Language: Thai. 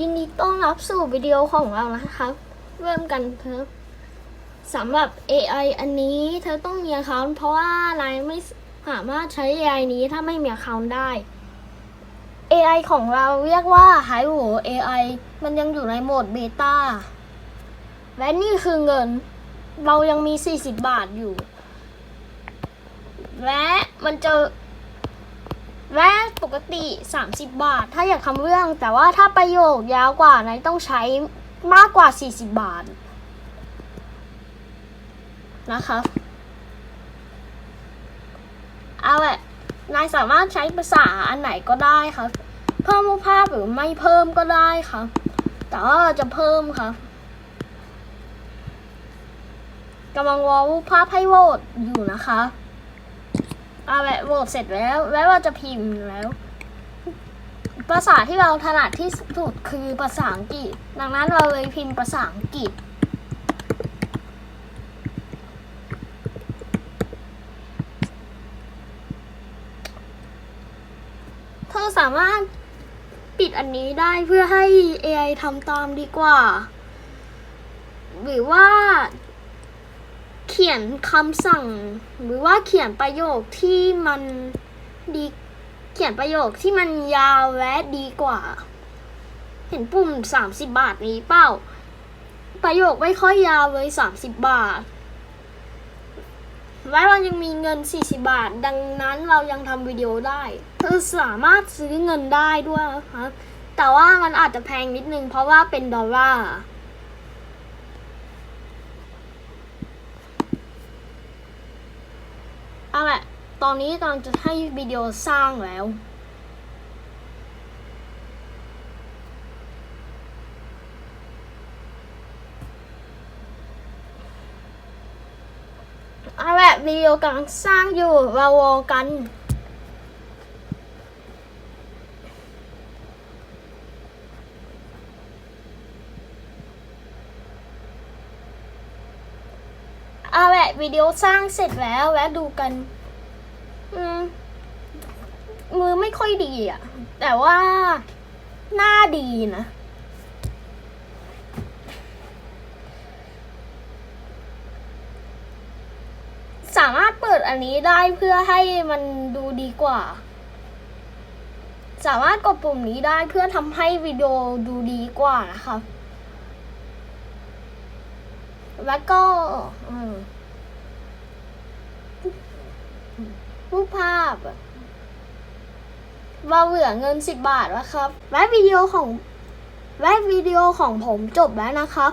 ยินดีต้อนรับสู่วิดีโอของเรานะครับเริ่มกันเถอะสำหรับ AI อันนี้เธอต้องมี account เพราะว่านายไม่สามารถใช้ AI นี้ถ้าไม่มี account ได้ AI ของเราเรียกว่า h i โ AI มันยังอยู่ในโหมดเบต้าและนี่คือเงิน เรายังมี 40 บาทอยู่ และมันจะ และปกติ 30 บาท ถ้าอยากทำเรื่อง แต่ว่าถ้าประโยคยาวกว่านายต้องใช้มากกว่า 40 บาท นะครับ เอาแหละนายสามารถใช้ภาษาอันไหนก็ได้ครับ เพิ่มรูปภาพหรือไม่เพิ่มก็ได้ครับ แต่ว่าจะเพิ่มครับกำลังรอรูปภาพให้โหวตอยู่นะคะ อาละโหวตเสร็จแล้ว แล้วเราจะพิมพ์แล้ว ภาษาที่เราถนัดที่สุดคือภาษาอังกฤษ ดังนั้นเราเลยพิมพ์ภาษาอังกฤษ เธอสามารถปิดอันนี้ได้เพื่อให้ AI ทำตามดีกว่า หรือว่า ขียนคำสั่ง หรือว่าเขียนประโยคที่มันดี เขียนประโยคที่มันยาวและดีกว่า เห็นปุ่ม30บาทนี้เปล่า ประโยคไม่ค่อยยาวเลย30บาทและเรายังมีเงิน 40 บาท ดังนั้นเรายังทำวิดีโอได้ เธอสามารถซื้อเงินได้ด้วยนะคะแต่ว่ามันอาจจะแพงนิดนึงเพราะว่าเป็นดอลลาร์ เอาแหละ ต อนนี้กำลังจะให้วิดีโอสร้างแล้วเอาแหละวิดีโอกำลังสร้างอยู่เรารอกันเอาแหละวิดีโอสร้างเสร็จแล้วแวะดูกัน มือไม่ค่อยดีอะแต่ว่าหน้าดีนะ สามารถเปิดอันนี้ได้เพื่อให้มันดูดีกว่า สามารถกดปุ่มนี้ได้เพื่อทำให้วิดีโอดูดีกว่านะครับแล้วก็ อืม รูปภาพอะเราเหลือเงินสิบบาทแล้วครับ และวิดีโอของและวิดีโอของผมจบแล้วนะครับ